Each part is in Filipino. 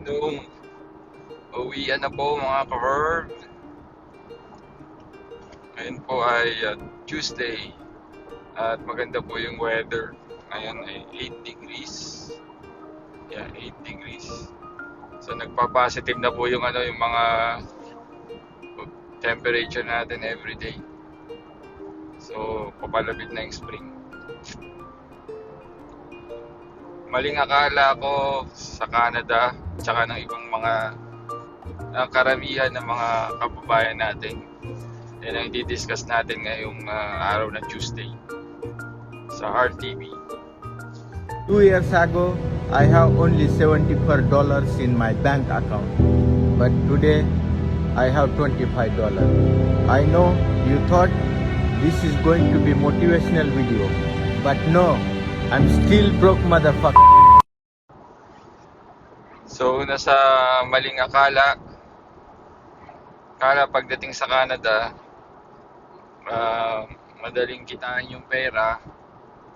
Nung uwian na po mga ka-herb. Ngayon po ay uh, Tuesday. At maganda po yung weather. Ngayon ay 8 degrees. Yeah, 8 degrees. So nagpa-positive na po yung ano yung mga temperature natin every day. So papalapit na yung spring. Maling akala ko sa Canada tsaka ng ibang mga ang karamihan ng mga kababayan natin. Yan ang i-discuss natin ngayong ah, araw ng Tuesday sa RTV. Two years ago, I have only $74 in my bank account. But today, I have $25. I know you thought this is going to be motivational video. But no, I'm still broke motherfucker. So, nasa maling akala, akala pagdating sa Canada, ah, madaling kitain yung pera,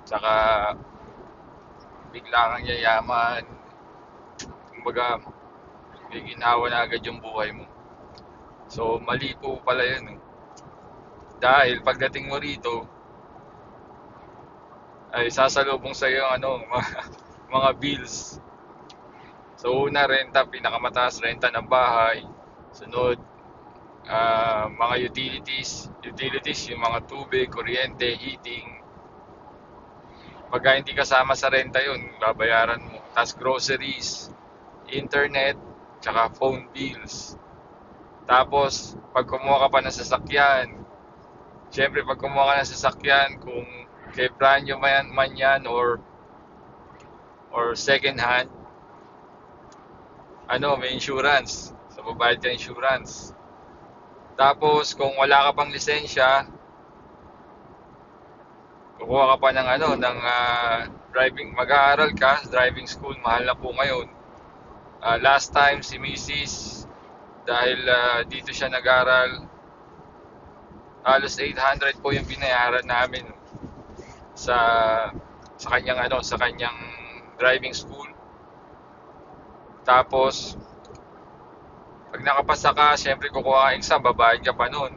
tsaka bigla kang yayaman, kumbaga, ginawa na agad yung buhay mo. So, mali po pala yun. eh. Dahil pagdating mo rito, ay sasalubong sa iyo ano, mga, mga bills. So una renta, pinakamataas renta ng bahay. Sunod, ah, mga utilities, utilities yung mga tubig, kuryente, heating. Pagka hindi kasama sa renta yun, babayaran mo. Tapos groceries, internet, tsaka phone bills. Tapos, pag kumuha ka pa ng sasakyan, syempre pag kumuha ka ng sasakyan, kung kay brand new man, man yan or or second hand, ano, may insurance. So, babayad ka insurance. Tapos, kung wala ka pang lisensya, kukuha ka pa ng ano, ng ah, driving, mag-aaral ka, driving school, mahal na po ngayon. Ah, last time, si Mrs. dahil ah, dito siya nag-aral, halos 800 po yung binayaran namin sa sa kanyang ano, sa kanyang driving school. Tapos, pag nakapasa ka, syempre kukuha ka exam, babayad ka pa nun.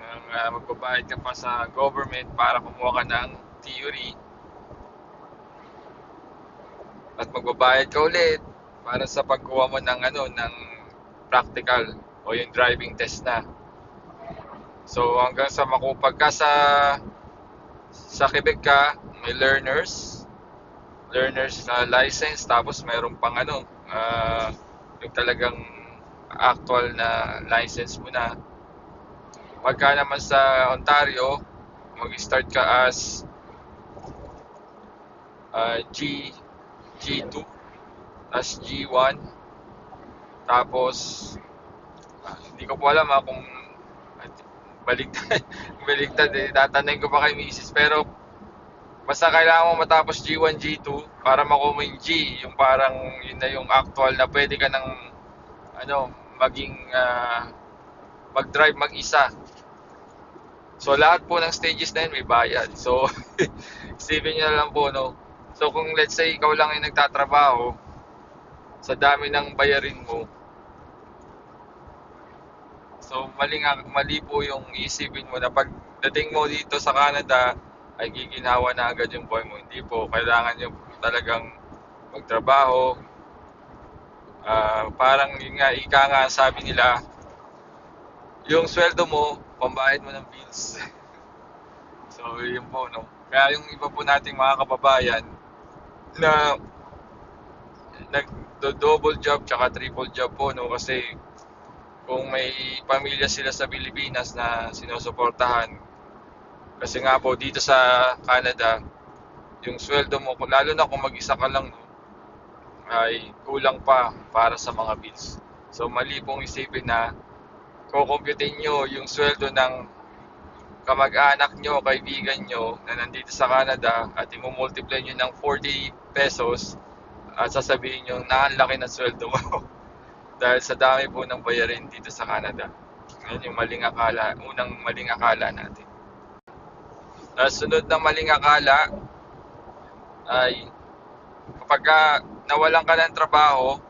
Ang, ah, magbabayad ka pa sa government para kumuha ka ng theory. At magbabayad ka ulit para sa pagkuha mo ng ano, ng practical o yung driving test na. So hanggang sa makupag ka sa sa Quebec ka, may learners, learners na license, tapos mayroon pang ano, ah, yung talagang actual na license mo na. Pagka naman sa Ontario, mag-start ka as ah, G, G2, as G1, tapos ah, hindi ko po alam ha, kung baliktad, baliktad eh. Tatanungin ko pa kay Mrs. Pero basta kailangan mo matapos G1, G2 para yung G, yung parang yun na yung actual na pwede ka ng ano, maging ah, mag-drive mag-isa. So lahat po ng stages na yun may bayad. So isipin nyo na lang po no. So kung let's say ikaw lang yung nagtatrabaho sa dami ng bayarin mo, So mali, nga, mali po yung isipin mo na pagdating mo dito sa Canada ay giginawa na agad yung buhay mo. Hindi po, kailangan nyo talagang magtrabaho. Ah, parang yun nga, ika nga sabi nila, yung sweldo mo, pambayad mo ng bills. so yun po, no. Kaya yung iba po nating mga kababayan na nag-double job tsaka triple job po, no, kasi kung may pamilya sila sa Pilipinas na sinusuportahan. Kasi nga po dito sa Canada, yung sweldo mo, lalo na kung mag-isa ka lang, ay kulang pa para sa mga bills. So mali pong isipin na kukumputin nyo yung sweldo ng kamag-anak nyo, kaibigan nyo na nandito sa Canada at imumultiply nyo ng 40 pesos at sasabihin nyo na ang laki ng sweldo mo. dahil sa dami po ng bayarin dito sa Canada. Yan yung maling akala, unang maling akala natin. Tapos sunod na maling akala ay kapag ka nawalan ka ng trabaho,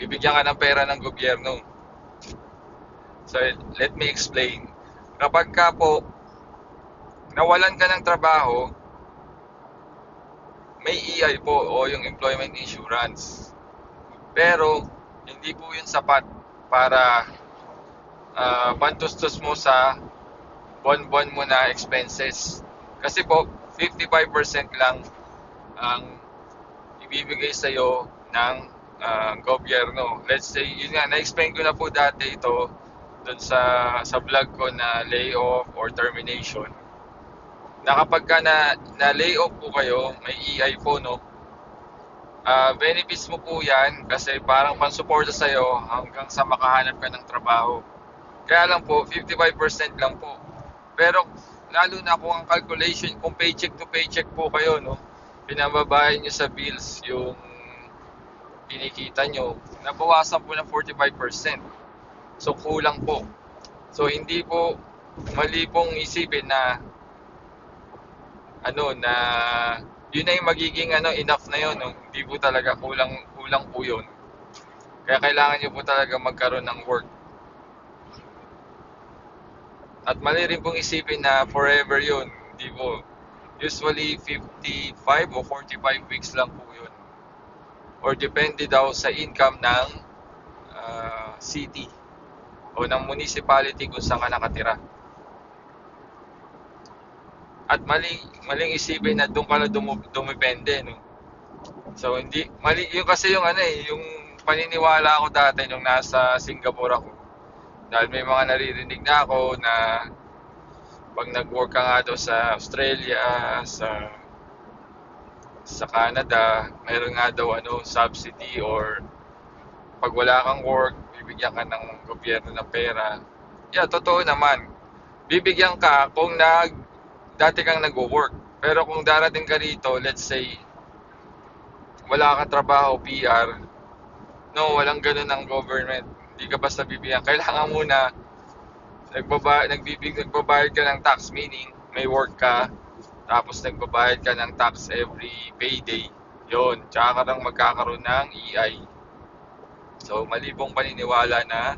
bibigyan ka ng pera ng gobyerno. So, let me explain. Kapag ka po, nawalan ka ng trabaho, may EI po o yung employment insurance. Pero, hindi po yun sapat para ah, pantustos mo sa buwan-buwan mo na expenses. Kasi po, 55% lang ang ibibigay sa iyo ng ah, gobyerno. Let's say, yun nga, na-explain ko na po dati ito doon sa sa vlog ko na layoff or termination. Na kapag ka na, na layoff po kayo, may EI po, no? Ah, benefits mo po yan kasi parang pansuporta sa iyo hanggang sa makahanap ka ng trabaho. Kaya lang po, 55% lang po. Pero lalo na kung ang calculation, kung paycheck to paycheck po kayo, no? Pinababayan nyo sa bills yung kinikita nyo, nabawasan po ng 45%. So kulang po. So hindi po mali pong isipin na ano na yun yung magiging ano enough na yun no? hindi po talaga kulang kulang po yun kaya kailangan nyo po talaga magkaroon ng work at mali rin pong isipin na forever yun hindi po. Usually 55 o 45 weeks lang po yun. Or depende daw sa income ng ah, city o ng municipality kung saan ka nakatira. At mali maling isipin na doon ka na dumu, dumipende no? So hindi mali yung kasi yung ano eh yung paniniwala ako dati nung nasa Singapore ako dahil may mga naririnig na ako na pag nag-work ka nga daw sa Australia sa sa Canada meron nga daw ano subsidy or pag wala kang work bibigyan ka ng gobyerno ng pera yeah totoo naman bibigyan ka kung nag dati kang nagwo-work. Pero kung darating ka rito, let's say, wala kang trabaho, PR, no, walang ganun ng government. Hindi ka basta bibigyan. Kailangan muna, nagbaba, nagbibig, nagbabayad ka ng tax, meaning, may work ka, tapos nagbabayad ka ng tax every payday. Yun, tsaka ka lang magkakaroon ng EI. So, mali pong paniniwala na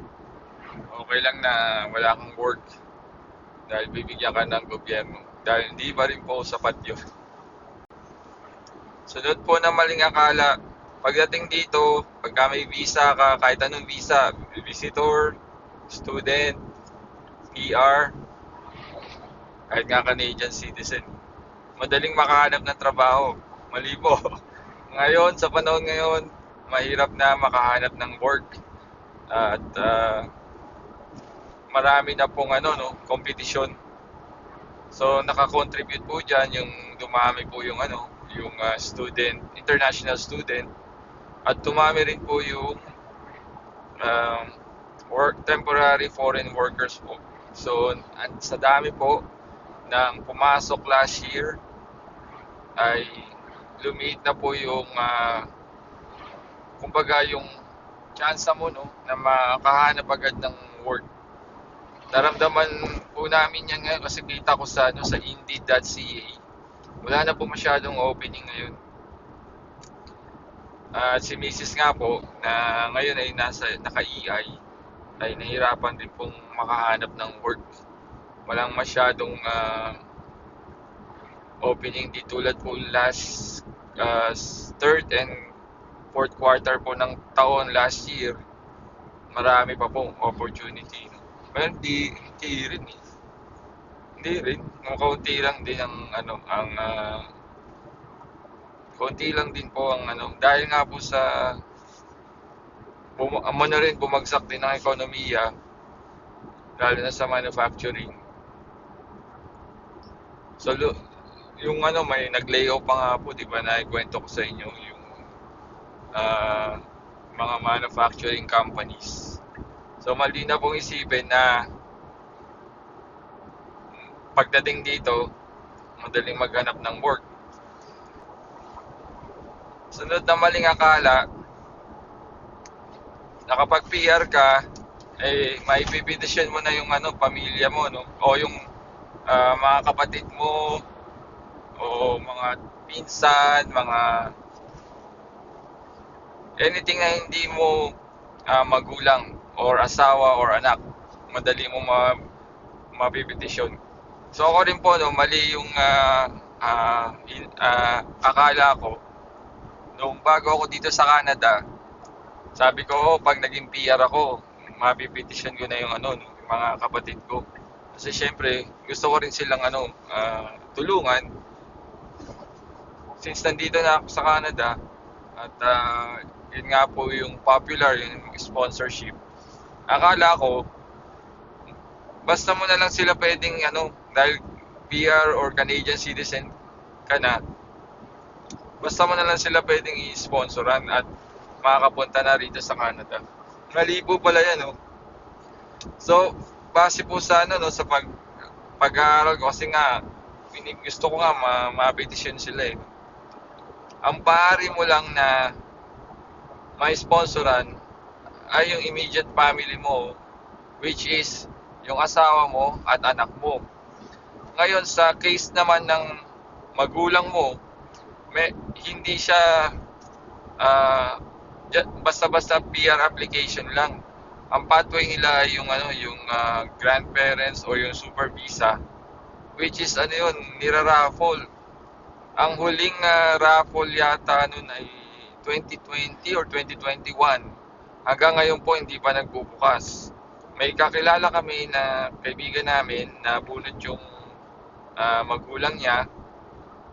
okay lang na wala kang work dahil bibigyan ka ng gobyerno dahil hindi pa rin po sapat yun. Sunod po na maling akala, pagdating dito, pagka may visa ka, kahit anong visa, visitor, student, PR, kahit nga Canadian citizen, madaling makahanap ng trabaho. Mali po. Ngayon, sa panahon ngayon, mahirap na makahanap ng work. At ah, marami na pong ano, no, competition So naka-contribute po diyan yung dumami po yung ano, yung ah, student, international student at dumami rin po yung um, work temporary foreign workers po. So at sa dami po ng pumasok last year ay lumiit na po yung ah, kumbaga yung chance mo no na makahanap agad ng work Naramdaman po namin yan ngayon kasi kita ko sa ano sa indeed.ca. Wala na po masyadong opening ngayon. At si Mrs. nga po na ngayon ay nasa naka-EI ay nahirapan din pong makahanap ng work. Walang masyadong ah, opening di tulad po last ah, third and fourth quarter po ng taon last year. Marami pa pong opportunity. Pero hindi, hindi rin eh. Hindi rin. Kaunti lang din ang ano, ang ah, kaunti lang din po ang ano, dahil nga po sa bum, ano na rin bumagsak din ang ekonomiya lalo na sa manufacturing. So yung ano may nag-layoff pa nga po, 'di ba? Naikwento ko sa inyo yung ah, mga manufacturing companies. So mali na pong isipin na pagdating dito, madaling maghanap ng work. Sunod na maling akala, na kapag PR ka, eh, maipipidisyon mo na yung ano, pamilya mo, no? O yung ah, mga kapatid mo, o mga pinsan, mga anything na hindi mo ah, magulang or asawa or anak. Madali mo ma mapipetisyon. So ako rin po no, mali yung ah, ah, in- ah, akala ko nung bago ako dito sa Canada. Sabi ko, oh, pag naging PR ako, mapipetisyon ko na yung ano, no, yung mga kapatid ko. Kasi syempre, gusto ko rin silang ano, ah, tulungan. Since nandito na ako sa Canada, at ah, yun nga po yung popular, yung sponsorship. Akala ko, basta mo na lang sila pwedeng ano, dahil PR or Canadian citizen ka na, basta mo na lang sila pwedeng i-sponsoran at makakapunta na rito sa Canada. Mali po pala yan, no? So, base po sa ano, no, sa pag pag-aaral ko, kasi nga, gusto ko nga ma ma-petition sila eh. Ang pari mo lang na may sponsoran ay yung immediate family mo, which is yung asawa mo at anak mo. Ngayon, sa case naman ng magulang mo, may, hindi siya ja- basta-basta PR application lang. Ang pathway nila yung ano, yung ah, grandparents or yung super visa which is ano yun, niraraffle. Ang huling ah, raffle yata nun ay 2020 or 2021. Hanggang ngayon po hindi pa nagbubukas. May kakilala kami na kaibigan namin na bunot yung ah, magulang niya.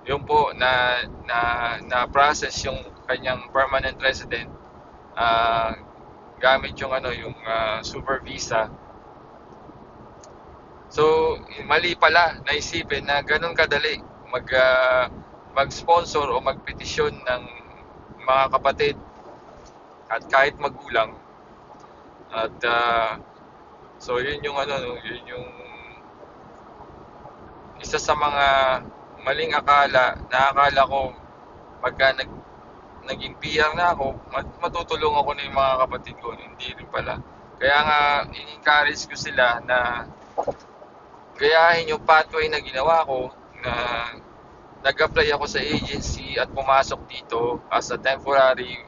Yung po na na na process yung kanyang permanent resident ah, gamit yung ano yung ah, super visa. So, mali pala naisipin na ganun kadali mag ah, mag-sponsor o magpetisyon ng mga kapatid at kahit magulang. At ah, so yun yung ano no, yun yung isa sa mga maling akala na akala ko pagka nag naging PR na ako, mat- matutulungan ko na yung mga kapatid ko. Hindi rin pala. Kaya nga, in-encourage ko sila na gayahin yung pathway na ginawa ko na nag-apply ako sa agency at pumasok dito as a temporary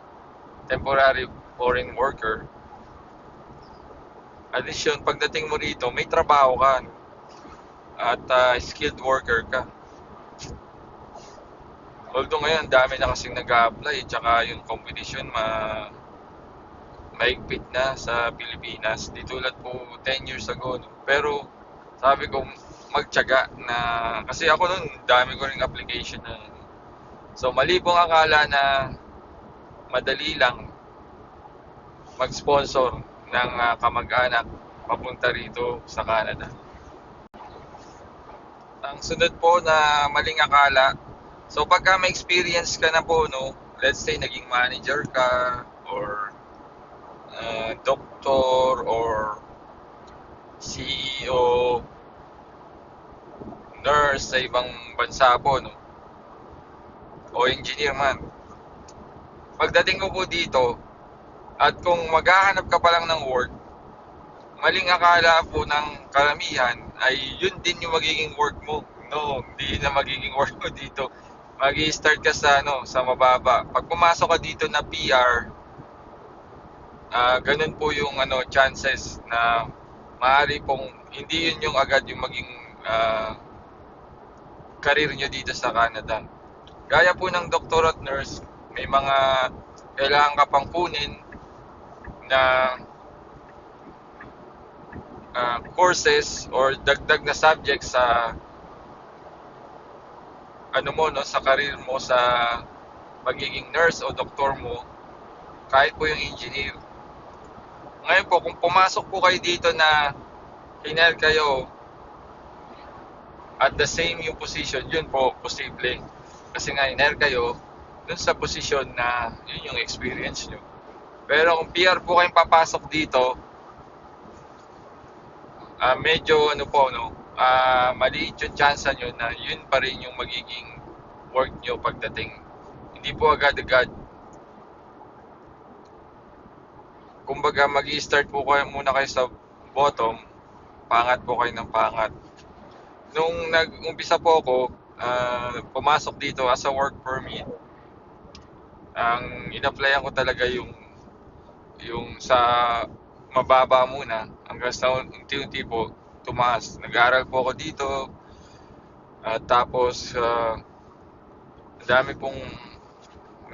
temporary foreign worker. Addition, pagdating mo rito, may trabaho ka at ah, skilled worker ka. Although ngayon, dami na kasing nag-apply tsaka yung competition ma maigpit na sa Pilipinas. Di tulad po 10 years ago. No? Pero sabi ko, magtiyaga na kasi ako noon dami ko ring application na so mali pong akala na madali lang mag-sponsor ng ah, kamag-anak papunta rito sa Canada. Ang sunod po na maling akala, so pagka may experience ka na po, no, let's say naging manager ka or ah, doctor or CEO nurse sa ibang bansa po, no? O engineer man. Pagdating ko po dito, at kung maghahanap ka pa lang ng work, maling akala po ng karamihan ay yun din yung magiging work mo. No, hindi na magiging work mo dito. Mag start ka sa ano, sa mababa. Pag pumasok ka dito na PR, ah ganun po yung ano chances na maaari pong hindi yun yung agad yung maging ah, career nyo dito sa Canada. Gaya po ng doctor at nurse, may mga kailangan ka pang kunin na ah, courses or dagdag na subjects sa ano mo no sa career mo sa pagiging nurse o doktor mo kahit po yung engineer. Ngayon po kung pumasok po kayo dito na hinel kayo at the same yung position, yun po posible. Kasi nga hinel kayo dun sa posisyon na yun yung experience nyo. Pero kung PR po kayong papasok dito, ah medyo ano po no, ah maliit yung chance nyo na yun pa rin yung magiging work nyo pagdating. Hindi po agad-agad. Kumbaga mag start po kayo muna kayo sa bottom, pangat po kayo ng pangat. Nung nag-umpisa po ako, ah, pumasok dito as a work permit, ang in-applyan ko talaga yung yung sa mababa muna hanggang sa unti-unti po tumaas. Nag-aaral po ako dito at tapos ah, ang dami pong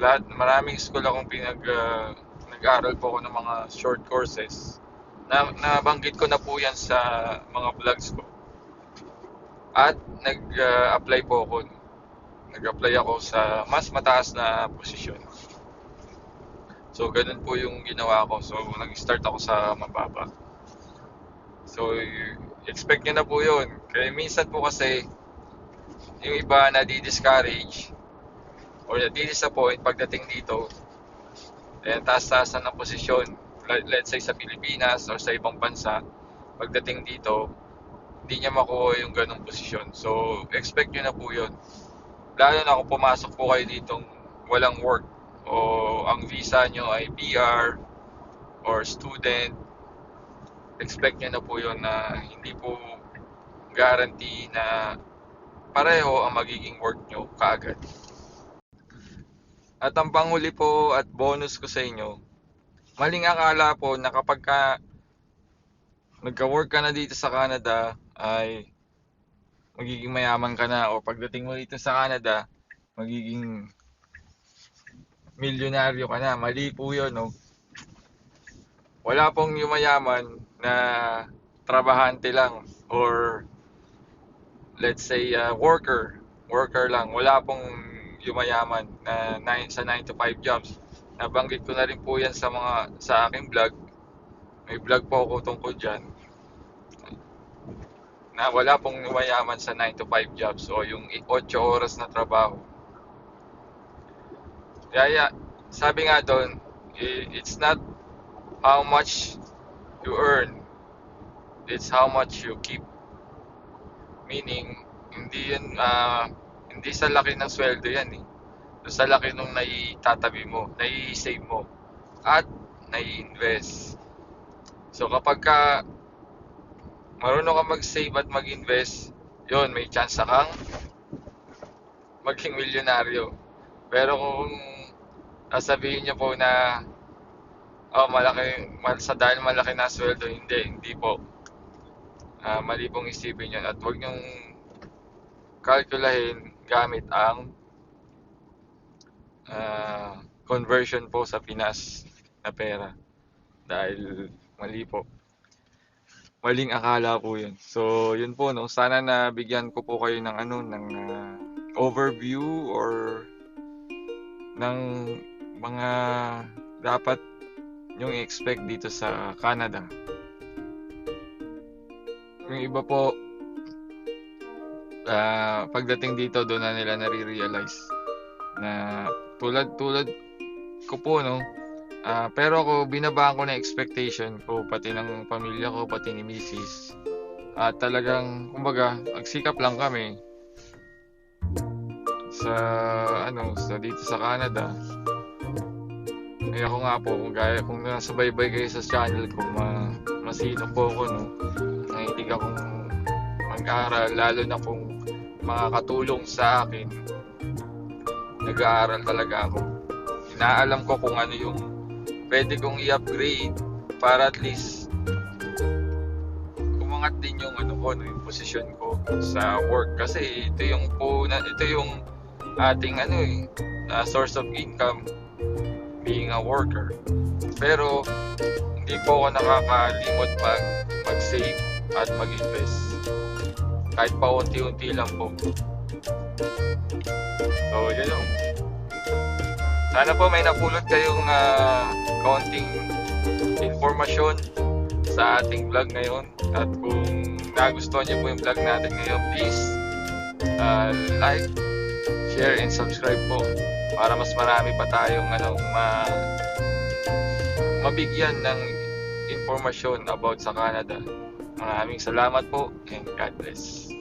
lahat maraming school akong pinag ah, nag-aaral po ako ng mga short courses. Na, nabanggit ko na po yan sa mga vlogs ko. At nag-apply po ako. Nag-apply ako sa mas mataas na posisyon. So, ganun po yung ginawa ko. So, nag-start ako sa mababa. So, expect nyo na po yun. Kaya minsan po kasi, yung iba na di-discourage or na di-disappoint pagdating dito, ayan, taas-taasan ng posisyon. Let- Let's say sa Pilipinas or sa ibang bansa, pagdating dito, hindi niya makuha yung ganong posisyon. So, expect nyo na po yun. Lalo na kung pumasok po kayo ditong walang work o ang visa nyo ay PR or student, expect nyo na po yun na hindi po guarantee na pareho ang magiging work nyo kaagad. At ang panghuli po at bonus ko sa inyo, maling akala po na kapag ka nagka-work ka na dito sa Canada ay magiging mayaman ka na o pagdating mo dito sa Canada magiging milyonaryo ka na. Mali po yun, no? Wala pong yumayaman na trabahante lang or let's say uh, worker. Worker lang. Wala pong yumayaman na nine, sa 9 to 5 jobs. Nabanggit ko na rin po yan sa mga sa aking vlog. May vlog po ako tungkol dyan. Na wala pong yumayaman sa 9 to 5 jobs o yung 8 oras na trabaho. Kaya sabi nga doon, it's not how much you earn, it's how much you keep. Meaning, hindi yun, ah, hindi sa laki ng sweldo yan eh. Sa laki nung naitatabi mo, nai-save mo, at nai-invest. So kapag ka marunong ka mag-save at mag-invest, yun, may chance kang maging milyonaryo. Pero kung sasabihin niyo po na oh, malaki mal, sa dahil malaki na sweldo, hindi, hindi po. Ah, mali pong isipin yun at huwag niyong kalkulahin gamit ang ah, conversion po sa Pinas na pera dahil mali po. Maling akala po yun. So, yun po, no? Sana na bigyan ko po kayo ng ano, ng ah, overview or ng mga dapat yung expect dito sa Canada. Yung iba po, ah, pagdating dito doon na nila nare-realize na tulad tulad ko po no Ah, pero ako binabaan ko na expectation ko pati ng pamilya ko pati ni Mrs. At talagang kumbaga magsikap lang kami sa ano sa dito sa Canada eh ako nga po, kung gaya kung nasa baybay kayo sa channel ko, ma, masino po ako, no? Nahilig akong mag-aral, lalo na kung makakatulong sa akin. Nag-aaral talaga ako. Inaalam ko kung ano yung pwede kong i-upgrade para at least umangat din yung ano ko, no, yung position ko sa work. Kasi ito yung po, na, ito yung ating ano eh, uh, source of income being a worker. Pero hindi po ako nakakalimot mag mag-save at mag-invest. Kahit pa unti-unti lang po. So, yun yung sana po may napulot kayong uh, kaunting informasyon sa ating vlog ngayon. At kung nagustuhan niyo po yung vlog natin ngayon, please uh, like, share, and subscribe po para mas marami pa tayong ano, ma mabigyan ng informasyon about sa Canada. Maraming salamat po and God bless.